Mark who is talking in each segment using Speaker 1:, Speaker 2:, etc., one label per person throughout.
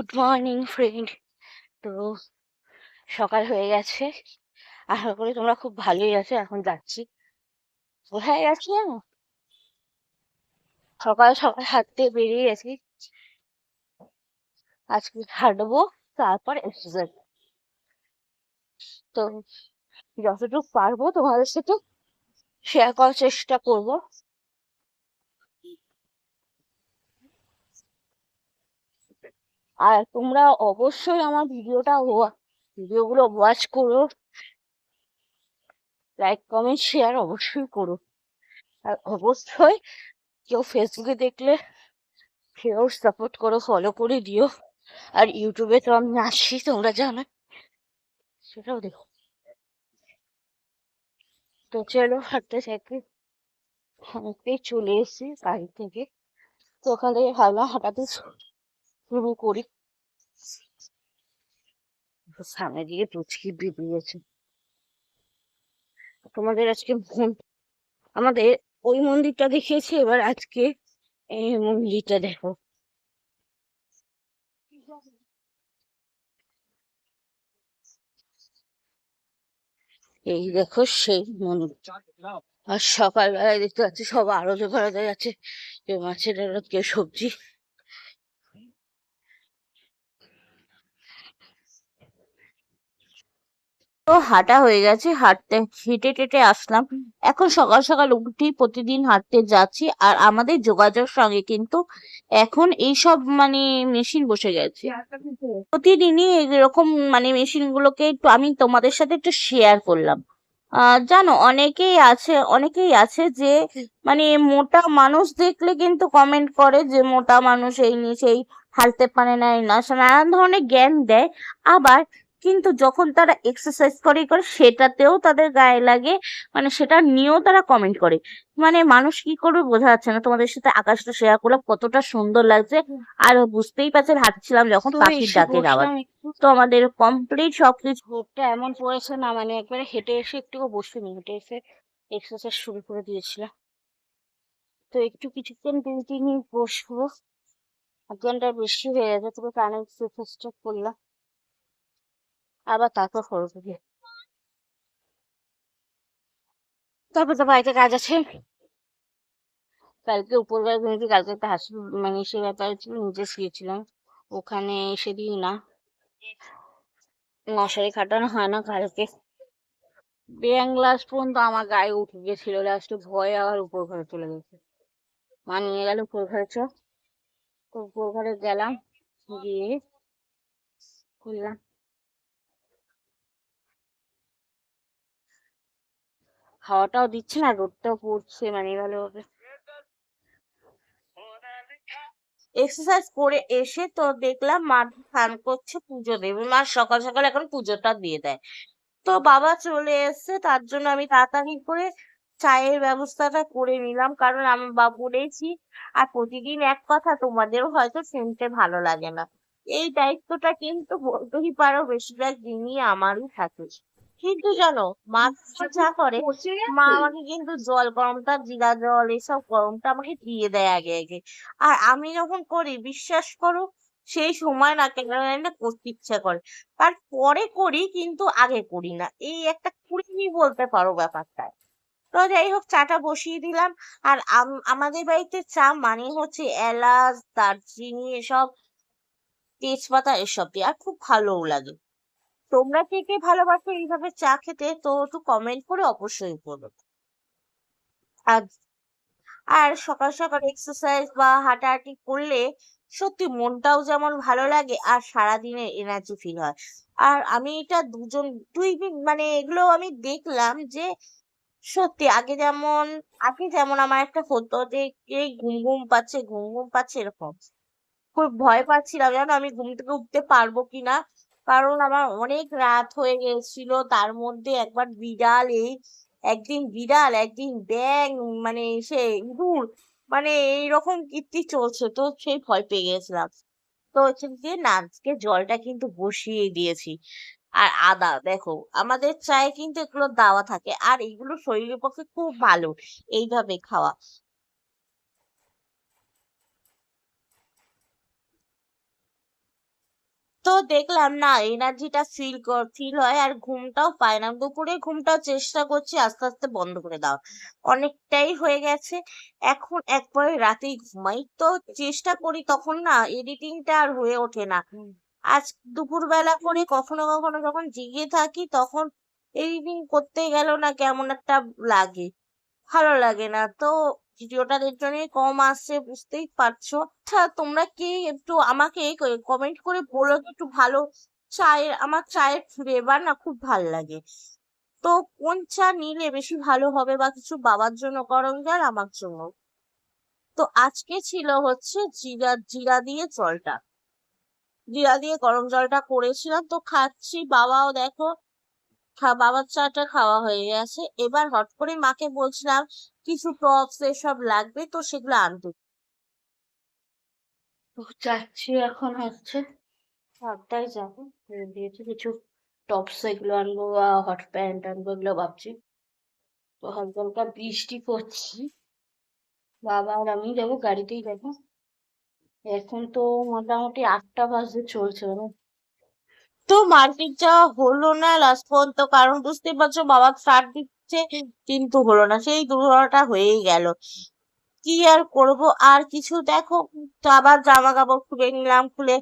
Speaker 1: Good morning friend তো সকাল হয়ে গেছে। আশা করি তোমরা খুব ভালোই আছো, এখন যাচ্ছি। কোথায় যাচ্ছি জানো সকাল সকাল হাঁটতে বেরিয়ে গেছি। আজকে হাঁটবো, তারপর এক্সারসাইজ তো যতটুকু পারব তোমাদের সাথে শেয়ার করার চেষ্টা করব। আর তোমরা অবশ্যই আমার ভিডিওটা ভিডিওগুলো ওয়াচ করো। লাইক কমেন্ট শেয়ার অবশ্যই করো। আর অবশ্যই কেউ ফেসবুকে দেখলে সেও সাপোর্ট করো ফলো করে দিও। আর ইউটিউবে তো আমি আসি তোমরা জানো। সেটাও দেখো। তো চলো হাঁটতে থাকি হাঁটতে চলে এসেছি বাড়ি থেকে। তো ওখান থেকে ভাবলাম হাঁটাতে শুরু করি। সামনে দিকে পুচকি বেরিয়েছে তোমাদের আজকে আমাদের ওই মন্দিরটা দেখিয়েছি, এবার আজকে এই মন্দিরটা দেখো। এই দেখো সেই মন্দির। আর সকালবেলায় দেখতে পাচ্ছি সব আরতে ফারতে যাচ্ছে। কেউ মাছের কেউ সবজি তো হাঁটা হয়ে গেছে, হাঁটতে, হেঁটে টেটে আসলাম। এখন সকাল সকাল উঠি, প্রতিদিন হাঁটতে যাচ্ছি আর আমাদের যোগাযোগ সঙ্গে কিন্তু এখন এইসব মানে মেশিন বসে গেছে। প্রতিদিনই এরকম মানে মেশিন গুলোকে একটু আমি তোমাদের সাথে একটু শেয়ার করলাম। জানো অনেকেই আছে অনেকেই আছে যে মানে মোটা মানুষ দেখলে কিন্তু কমেন্ট করে যে মোটা মানুষ এই নিয়ে সেই হালতে পারে না, এই না নানান ধরনের জ্ঞান দেয়। আবার কিন্তু যখন তারা এক্সারসাইজ করে করে সেটাতেও তাদের গায়ে লাগে মানে সেটা নিয়েও তারা কমেন্ট করে। মানে মানুষ কি করবে বোঝা যাচ্ছে না। তোমাদের সাথে আকাশটা শেয়ার করলাম কতটা সুন্দর লাগছে। আর বুঝতেই পারছেন হাঁটছিলাম যখন পাখির ডাকের আওয়াজ। তো আমাদের কমপ্লিট সবকিছু
Speaker 2: ভোরটা এমন পড়েছে না মানে একবারে হেঁটে এসে একটুও বসিনি হেঁটে এসে এক্সারসাইজ শুরু করে দিয়েছিলাম। তো একটু কিছুক্ষণ কন্টিনিউ বসবো। এক ঘণ্টা বেশি হয়ে গেছে তবে কানে এক্সারসাইজটা করলাম। আবার তারপর করব। গিয়ে তারপর তো বাড়িতে কাজ আছে। কালকে উপরবেলা ঘুমিয়েছি, কালকে একটা হাসি মানে সে ব্যাপার ছিল, নিচে শুয়েছিলাম। ওখানে এসে দিই না। মশারি খাটানো হয় না কালকে। ব্যাং লাস্ট পর্যন্ত আমার গায়ে উঠে গেছিল লাস্টে ভয়ে আবার উপর ঘরে চলে গেছে। মা নিয়ে গেল উপর ঘরে চ উপর ঘরে গেলাম, গিয়ে করলাম হাওয়াটাও দিচ্ছে না, রোদটাও পড়ছে মানে ভালোভাবে এক্সারসাইজ করে এসে তো দেখলাম মা স্নান করছে, পুজো দেবে। মা সকাল সকাল এখন পুজোটা দিয়ে দেয়। তো বাবা চলে এসেছে, তার জন্য আমি তাড়াতাড়ি করে চায়ের ব্যবস্থাটা করে নিলাম, কারণ আমি বা বলেছি, আর প্রতিদিন এক কথা, তোমাদেরও হয়তো শুনতে ভালো লাগে না। এই দায়িত্বটা কিন্তু বলতেই পারো, বেশিরভাগ দিনই আমারই থাকে। কিন্তু জানো মা যা করে মা আমাকে কিন্তু জল গরমটা জিরা জল এসব গরমটা আমাকে দিয়ে দেয় আগে আগে। আর আমি যখন করি বিশ্বাস করো সেই সময় না কেন জানি করতে ইচ্ছে করে। তারপরে করি কিন্তু আগে করি না। এই একটা কুড়িমি বলতে পারো ব্যাপারটা। তো যাই হোক চাটা বসিয়ে দিলাম। আর আম- আমাদের বাড়িতে চা মানে হচ্ছে এলাচ দারচিনি এসব তেজপাতা এসব দিয়ে আর খুব ভালোও লাগে। তোমরা কে কে ভালোবাসো এইভাবে চা খেতে, তো একটু কমেন্ট করে অবশ্যই বলো। আর আর সকাল সকাল এক্সারসাইজ বা হাঁটাহাঁটি করলে সত্যি মনটাও যেমন ভালো লাগে আর সারাদিনের এনার্জি ফিল হয়। আর আমি এটা দুজন, দুই মানে এগুলো আমি দেখলাম যে সত্যি আগে যেমন আগে যেমন আমার একটা হতো যে এই ঘুম ঘুম পাচ্ছে, ঘুম ঘুম পাচ্ছে এরকম। খুব ভয় পাচ্ছিলাম জানো আমি, ঘুম থেকে উঠতে পারব কিনা। কারণ আমার অনেক রাত হয়ে গেছিল, তার মধ্যে একবার বিড়াল, এই একদিন বিড়াল, একদিন ব্যাঙ মানে সে ইঁদুর মানে এইরকম কীর্তি চলছে, তো সেই ভয় পেয়ে গেছিলাম। তো ওইখান দিয়ে না, আজকে জলটা কিন্তু বসিয়ে দিয়েছি। আর আদা, দেখো, আমাদের চায়ে কিন্তু এগুলো দেওয়া থাকে, আর এগুলো শরীরের পক্ষে খুব ভালো, এইভাবে খাওয়া। তো দেখলাম না এনার্জিটা ফিল ফিল হয় আর ঘুমটাও পায় না। দুপুরে ঘুমটাও চেষ্টা করছি আস্তে আস্তে বন্ধ করে দাও অনেকটাই হয়ে গেছে। এখন একবারে রাতেই ঘুমাই। তো চেষ্টা করি তখন না এডিটিংটা আর হয়ে ওঠে না। আজ দুপুরবেলা করে কখনো কখনো যখন জেগে থাকি তখন এডিটিং করতে গেল না কেমন একটা লাগে। ভালো লাগে না। তো ভিডিওটার জন্যই কম আসছে, বুঝতেই পারছ। আচ্ছা তোমরা কি একটু আমাকে কমেন্ট করে বলো একটু ভালো চায়ের, আমার চায়ের ফ্লেভার না খুব ভালো লাগে। তো কোন চা নিলে বেশি ভালো হবে বা কিছু বাবার জন্য গরম জল, আমার জন্য? তো আজকে ছিল হচ্ছে জিরা জিরা দিয়ে জলটা। জিরা দিয়ে গরম জলটা করেছিলাম, তো খাচ্ছি। বাবাও দেখো বাবার চাটা খাওয়া হয়ে গেছে। এবার হট করে মাকে বলছিলাম, কিছু টপস এসব লাগবে তো সেগুলো আনতে। যাচ্ছি এখন হচ্ছে। সাতটায় যাব। দিয়েছি কিছু টপস এগুলো আনব বা হট প্যান্ট আনব এগুলো ভাবছি। তো হালকা বৃষ্টি পড়ছে। বাবা আর আমি যাব, গাড়িতেই যাব। এখন তো মোটামুটি আটটা বাজে চলছে মানে তো মার্কেট যাওয়া হলো না লাস্ট পর্যন্ত, কারণ বুঝতে পারছ বাবা স্টার্ট দিচ্ছে, কিন্তু হলো না। সেই দুর্ঘটনাটা হয়েই গেল। কি আর করব? আর কিছু দেখো, আবার জামা কাপড় খুলে নিলাম, খুলে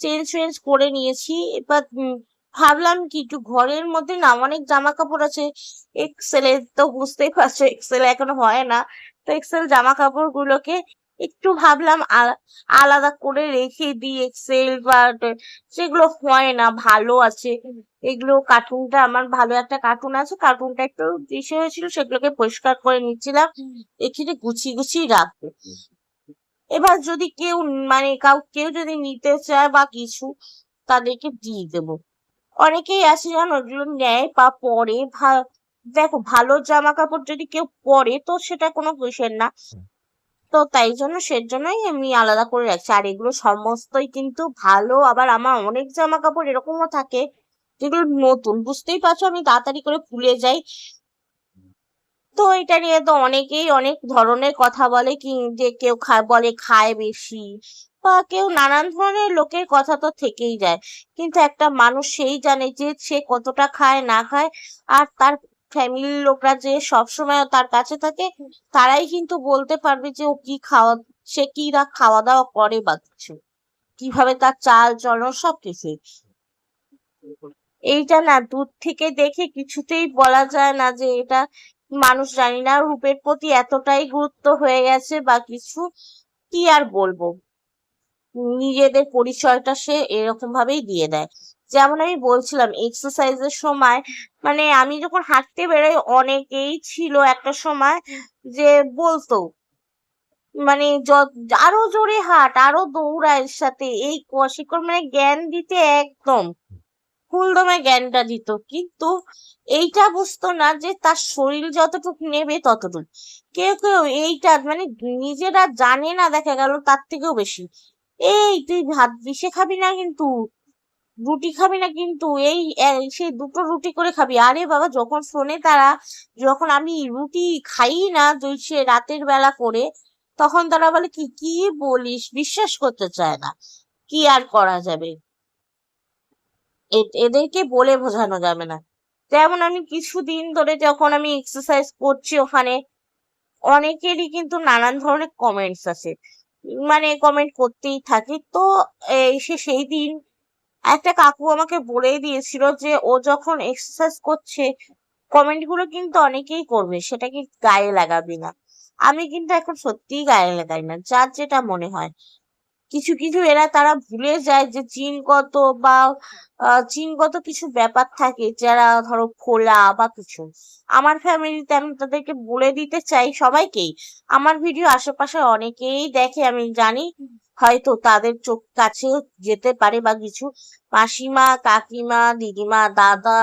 Speaker 2: চেঞ্জ ফেঞ্জ করে নিয়েছি। এবার ভাবলাম কি, একটু ঘরের মধ্যে না অনেক জামা কাপড় আছে। এক্সেল এর তো বুঝতেই পারছ এক্সেল এখনও হয় না। তো এক্সেল জামা কাপড় গুলোকে একটু ভাবলাম আলাদা করে রেখে দিই এক্সেল বা সেগুলো হয় না ভালো আছে। এগুলো কার্টুনটা আমার ভালো একটা কার্টুন আছে কার্টুনটা একটু ইসে হয়েছিল সেগুলোকে পরিষ্কার করে নিচ্ছিলাম। এখানে গুছিয়ে গুছিয়ে রাখব। এবার যদি কেউ মানে কাউ কেউ যদি নিতে চায় বা কিছু তাদেরকে দিয়ে দেবো। অনেকেই আছে জানো ওগুলো নেয় বা পরে দেখো ভালো জামা কাপড় যদি কেউ পরে তো সেটা কোনো বিষয় না। তো তাই জন্য সেজন্যই আমি আলাদা করে রাখছি। আর এগুলো সমস্তই কিন্তু ভালো। আবার আমার অনেক জামা কাপড় এরকমও থাকে যেগুলো নতুন। বুঝতেই পারছ আমি তাড়াতাড়ি করে ভুলে যাই। তো এটা নিয়ে তো অনেকেই অনেক ধরনের কথা বলে কি যে কেউ খায় বলে খায় বেশি বা কেউ নানান ধরনের লোকের কথা তো থেকেই যায়। কিন্তু একটা মানুষ সেই জানে যে সে কতটা খায়, না খায় আর তার ফ্যামিলির লোকরা যে সবসময় তার কাছে থাকে, তারাই কিন্তু বলতে পারবে যে ও কি খাওয়া, সে কি না খাওয়া দাওয়া করে বা কিছু। কীভাবে তার চাল চলন সবকিছুই এইটা না দূর থেকে দেখে কিছুতেই বলা যায় না যে এটা মানুষ জানি না রূপের প্রতি এতটাই গুরুত্ব হয়ে গেছে বা কিছু। কি আর বলব? নিজেদের পরিচয়টা সে এরকম ভাবেই দিয়ে দেয়। যেমন আমি বলছিলাম এক্সারসাইজের সময় মানে আমি যখন হাঁটতে বেরোই অনেকেই ছিল একটা সময় যে বলতো মানে আরও জোরে হাঁট, আরও দৌড়ায় সাথে, এই শিকড় মানে জ্ঞান দিতে একদম ফুলদমে জ্ঞানটা দিত। কিন্তু এইটা বুঝতো না যে তার শরীর যতটুকু নেবে ততটুকু। কেউ কেউ এইটা মানে নিজেরা জানে না দেখা গেল তার থেকেও বেশি। এই তুই ভাত বিষে খাবি না কিন্তু রুটি খাবি না কিন্তু এই সেই দুটো রুটি করে খাবি। আরে বাবা, যখন শোনে তারা, যখন আমি রুটি খাই না দুই সে রাতের বেলা করে, তখন তারা বলে, কি কি বলিস? বিশ্বাস করতে চায় না। কি আর করা যাবে? এদেরকে বলে বোঝানো যাবে না। যেমন আমি কিছুদিন ধরে যখন আমি এক্সারসাইজ করছি ওখানে, অনেকেরই কিন্তু নানান ধরনের কমেন্টস আছে মানে কমেন্ট করতেই থাকে। তো, এই সে সেই দিন একটা কাকু আমাকে বলেই দিয়েছিল যে ও যখন এক্সারসাইজ করছে কমেন্টগুলো কিন্তু অনেকেই করবে সেটাকে গায়ে লাগাবি না। আমি কিন্তু এখন সত্যিই গায়ে লাগাই না যার যেটা মনে হয়। কিছু কিছু এরা তারা ভুলে যায় যে জিনগত বা আহ, জিনগত কিছু ব্যাপার থাকে যারা ধরো খোলা বা কিছু। আমার ফ্যামিলিতে আমি তাদেরকে বলে দিতে চাই সবাইকেই। আমার ভিডিও আশেপাশে অনেকেই দেখে আমি জানি হয়তো তাদের চোখ কাছেও যেতে পারে বা কিছু। মাসিমা, কাকিমা, দিদিমা, দাদা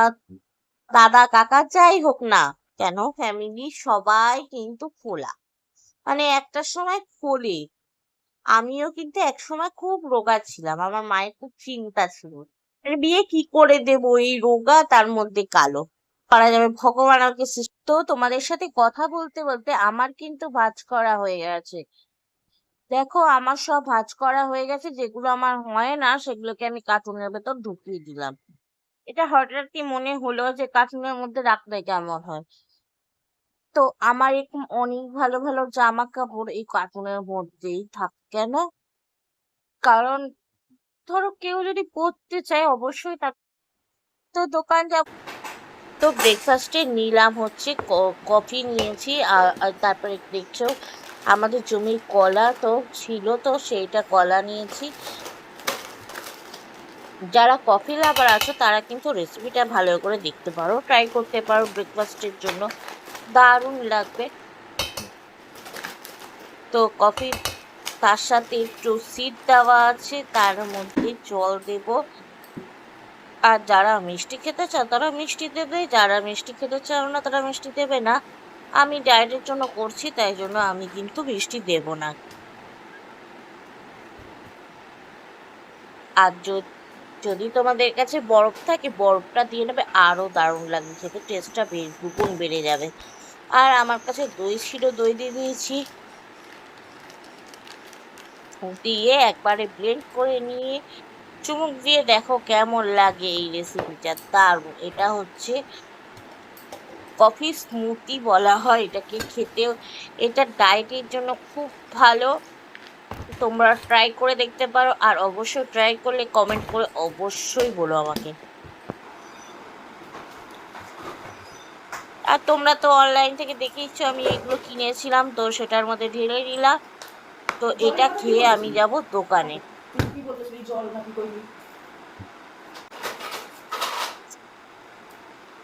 Speaker 2: দাদা, কাকা, যাই হোক না কেন ফ্যামিলি সবাই কিন্তু খোলা। মানে একটা সময় খোলে। আমিও কিন্তু একসময় খুব রোগা ছিলাম। আমার মায়ের খুব চিন্তা ছিল। মানে বিয়ে কি করে দেব? এই রোগা তার মধ্যে কালো। করা যাবে ভগবান আমাকে সৃষ্টি। তোমাদের সাথে কথা বলতে বলতে আমার কিন্তু ভাঁজ করা হয়ে গেছে। দেখো আমার সব ভাঁজ করা হয়ে গেছে, যেগুলো আমার হয় না, সেগুলোকে আমি কার্টুনের ভেতর ঢুকিয়ে দিলাম। এটা হঠাৎ কি মনে হলো যে কার্টুনের মধ্যে রাখলে কেমন হয়। তো আমার এরকম অনেক ভালো ভালো জামা কাপড় এই কার্টুনের মধ্যেই থাকে, কেন? কারণ ধরো কেউ যদি পড়তে চায় অবশ্যই তার তো দোকান যাব। তো ব্রেকফাস্টে নিলাম হচ্ছে কফি নিয়েছি আর তারপরে দেখছ আমাদের জমির কলা তো ছিল তো, সেইটা কলা নিয়েছি। যারা কফি লাভার আছো, তারা কিন্তু রেসিপিটা ভালো করে দেখতে পারো ট্রাই করতে পারো ব্রেকফাস্টের জন্য। দারুণ লাগবে। তো কফি তার সাথে একটু সিড দেওয়া আছে, তার মধ্যে জল দেব। আর যারা মিষ্টি খেতে চাও তারা মিষ্টি দেবে, যারা মিষ্টি খেতে চাও না, তারা মিষ্টি দেবে না। আমি ডায়েটের জন্য করছি, তাই জন্য আমি কিন্তু মিষ্টি দেব না। আর যদি তোমাদের কাছে বরফ থাকে, বরফটা দিয়ে নেবে আরও দারুণ লাগবে খেতে টেস্টটা বেশ দুগুণ বেড়ে যাবে। আর আমার কাছে দই ছিল, দই দিয়ে দিয়েছি। দিয়ে একবারে ব্লেন্ড করে নিয়ে, চুমুক দিয়ে দেখো কেমন লাগে এই রেসিপিটা দারুণ, এটা হচ্ছে কফি স্মুথি বলা হয় এটাকে খেতেও। এটা ডায়েটের জন্য খুব ভালো। তোমরা ট্রাই করে দেখতে পারো। আর অবশ্যই ট্রাই করলে কমেন্ট করে অবশ্যই বলো আমাকে। আর তোমরা তো অনলাইন থেকে দেখেইছো আমি এগুলো কিনেছিলাম, তো সেটার মধ্যে ঢেলে নিলাম। তো এটা খেয়ে আমি যাব দোকানে।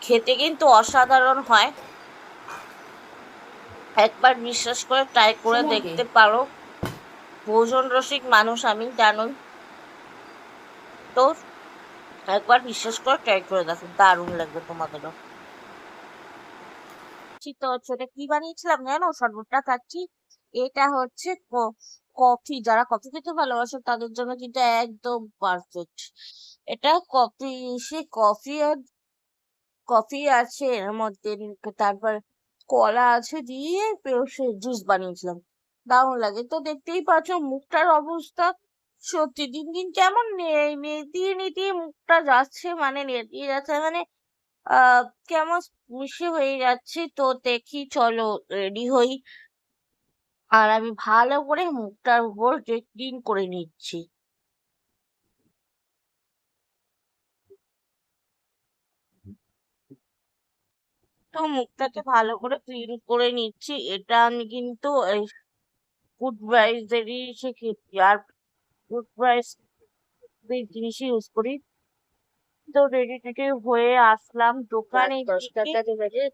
Speaker 2: খেতে কিন্তু অসাধারণ হয়। একবার বিশ্বাস করে ট্রাই করে দেখতে পারো। ভোজন রসিক মানুষ আমি জানোই তো একবার বিশ্বাস করে ট্রাই করে দেখো দারুণ লাগবে তোমাদেরও। তো হচ্ছে এটা কি বানিয়েছিলাম জানো? শরবতটা খাচ্ছি। এটা হচ্ছে কফি। যারা কফি খেতে ভালোবাসে তাদের জন্য কিন্তু একদম পারফেক্ট এটা কফি সে কফি আর কফি আছে এর মধ্যে, তারপর কলা আছে দিয়ে সে জুস বানিয়েছিলাম। দারুণ লাগে। তো দেখতেই পাচ্ছ মুখটার অবস্থা সত্যি দিন দিন কেমন নেতিয়ে নেতিয়ে মুখটা যাচ্ছে মানে নেতিয়ে যাচ্ছে মানে কেমন মিশে হয়ে যাচ্ছে। তো দেখি চলো রেডি হই। আর আমি ভালো করে মুখটার উপর ক্লিন করে নিচ্ছি। মুখটাকে ভালো করে ক্লিন করে নিচ্ছি। এটা আমি কিন্তু ফুড শিখেছি। আর ফুড ইউজ করি। তো রেডি টেডি হয়ে আসলাম। দোকানে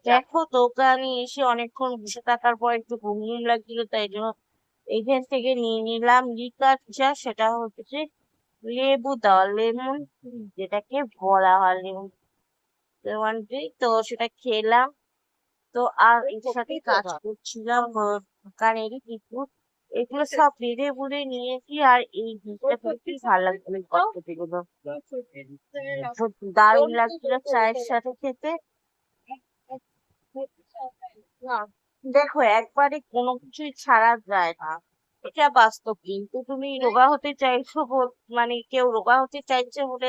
Speaker 2: দেখো দোকানে এসে অনেকক্ষণ বসে থাকার পর একটু ঘুম ঘুম লাগছিল তাই জন্য এখান থেকে নিয়ে নিলাম। লিকার চা সেটা হচ্ছে লেবু দেওয়া লেমন যেটাকে বলা হয় লেমন। তো সেটা খেলাম। তো আর এর সাথে কাজ করছিলাম দোকানেরই কিছু। এগুলো সব বেঁধে বুড়ে নিয়েছি আর এই জিনিসটা সত্যি ভালো লাগছিল দারুণ। লাগছিল চায়ের সাথে খেতে। দেখো একবারে কোনো কিছুই ছাড়া যায় না। এটা বাস্তব। কিন্তু তুমি রোগা হতে চাইছো মানে কেউ রোগা হতে চাইছে বলে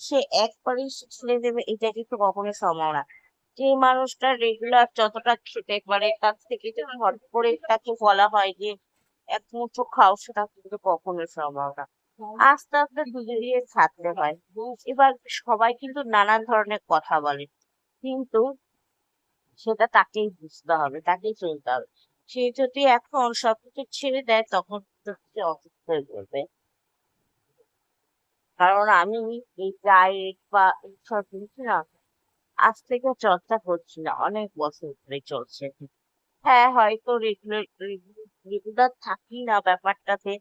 Speaker 2: সে একবারেই ছেড়ে দেবে এটা কিন্তু কখনো সম্ভব না যে মানুষটা রেগুলার যতটা খেতে পারে তার থেকে যদি হঠাৎ করে তাকে বলা হয় যে এক মুঠো খাও, সেটা কিন্তু কখনো সম্ভব না আস্তে আস্তে ধীরে ধীরে ছাড়তে হয়। এবার সবাই কিন্তু নানান ধরনের কথা বলে। কিন্তু সেটা তাকেই বুঝতে হবে, তাকেই চলতে হবে। সে যদি এখন সবকিছু ছেড়ে দেয়, তখন অসুস্থ হয়ে পড়বে। কারণ আমি এই ডায়েট বা এইসব জিনিস না, আজ থেকে চর্চা করছি না, অনেক বছর ধরে চলছে। হ্যাঁ হয়তো রেগুলার থাকি না ব্যাপারটাতে।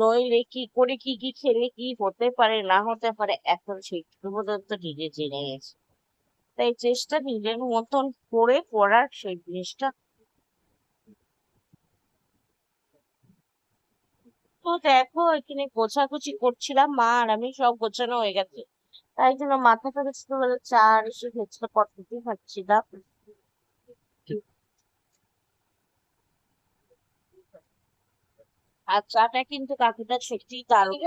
Speaker 2: নইলে কি করে, কি কি খেলে, কি হতে পারে, না হতে পারে, এখন সেইটুকু পর্যন্ত নিজে জেনে গেছে। তাই চেষ্টা নিজের মতন করে করার সেই জিনিসটা তো দেখো এখানে গোছাগুছি করছিলাম মা আর আমি সব গোছানো হয়ে গেছে। তাই জন্য মাথাটা বেলা চা আর এসে খেয়েছিল পটপটি খাচ্ছিলাম। আর চাটা কিন্তু কাকুটা সত্যিই দারুণ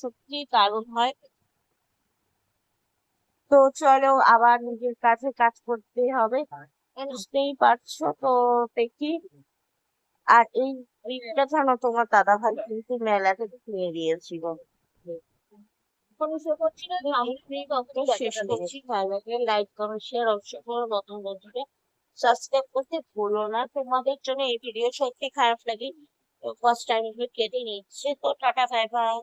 Speaker 2: সত্যিই দারুণ হয়। তো চলো আবার নিজের কাছে কাজ করতে হবে। বুঝতেই পারছ তো দেখি। আর এই রিলটা জানো তোমার দাদা ভাই কিন্তু মেলা থেকে কিনে দিয়েছিল তো শেষ করছি। ভালো লাগলে লাইক করো শেয়ার অবশ্যই করো নতুন বন্ধুকে সাবস্ক্রাইব করতে ভুলো না। তোমাদের জন্য এই ভিডিও সত্যি খারাপ লাগে। ফার্স্ট টাইম কেটে নিচ্ছে। তো টাটা বাই বাই